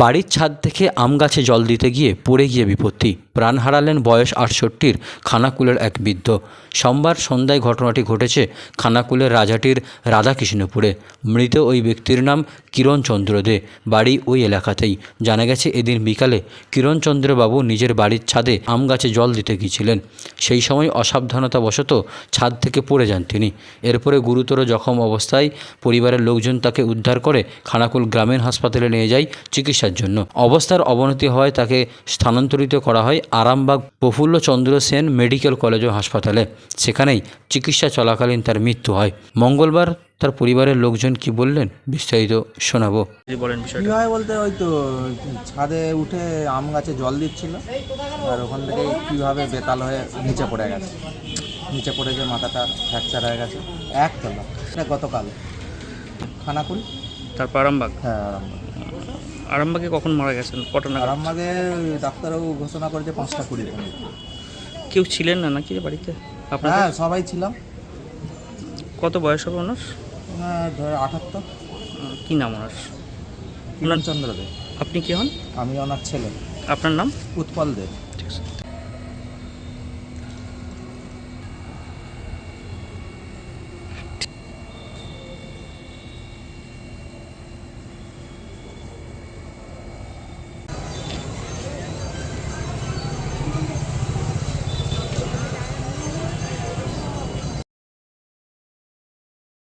বাড়ির ছাদ থেকে আম গাছে জল দিতে গিয়ে পড়ে গিয়ে বিপত্তি। প্রাণ হারালেন বয়স আটষট্টির খানাকুলের এক বৃদ্ধ। সোমবার সন্ধ্যায় ঘটনাটি ঘটেছে খানাকুলের রাজাটির রাধাকৃষ্ণপুরে। মৃত ওই ব্যক্তির নাম কিরণচন্দ্র দে। বাড়ি ওই এলাকাতেই। জানা গেছে এদিন বিকালে কিরণচন্দ্রবাবু নিজের বাড়ির ছাদে আম গাছে জল দিতে গিয়েছিলেন। সেই সময় অসাবধানতাবশত ছাদ থেকে পড়ে যান তিনি। এরপরে গুরুতর জখম অবস্থায় পরিবারের লোকজন তাকে উদ্ধার করে খানাকুল গ্রামীণ হাসপাতালে নিয়ে যায় চিকিৎসার জন্য। অবস্থার অবনতি হওয়ায় তাকে স্থানান্তরিত করা হয় আরামবাগ প্রফুল্ল চন্দ্র সেন মেডিকেল কলেজ ও হাসপাতালে। সেখানেই চিকিৎসা চলাকালীন তার মৃত্যু হয়। মঙ্গলবার তার পরিবারের লোকজন কি বললেন বিস্তারিত শোনাবো। হয় বলতে ওই তো ছাদে উঠে আম গাছে জল দিচ্ছিল। আর ওখান থেকে কীভাবে বেতাল হয়ে নিচে পড়ে গেছে। নিচে পড়ে যে মাথাটা ফ্র্যাকচার হয়ে গেছে। একতলা। এটা গতকাল। খানাকুল। তারপর আরামবাগ? হ্যাঁ আরামবাগ। আরামবাগে কখন মারা গেছেন? কটা নাগাদ? আরামবাগে ডাক্তারবাবু ঘোষণা করেছে পাঁচটা কুড়ি কেউ ছিলেন না নাকি বাড়িতে? আপনার হ্যাঁ সবাই ছিলাম। কত বয়স হবে ওনার? ধর আঠাত্তর কী নাম ওনার? কিরণচন্দ্র দে। আপনি কে হন? আমি ওনার ছেলে। আপনার নাম? উৎপল দে। ঠিক আছে।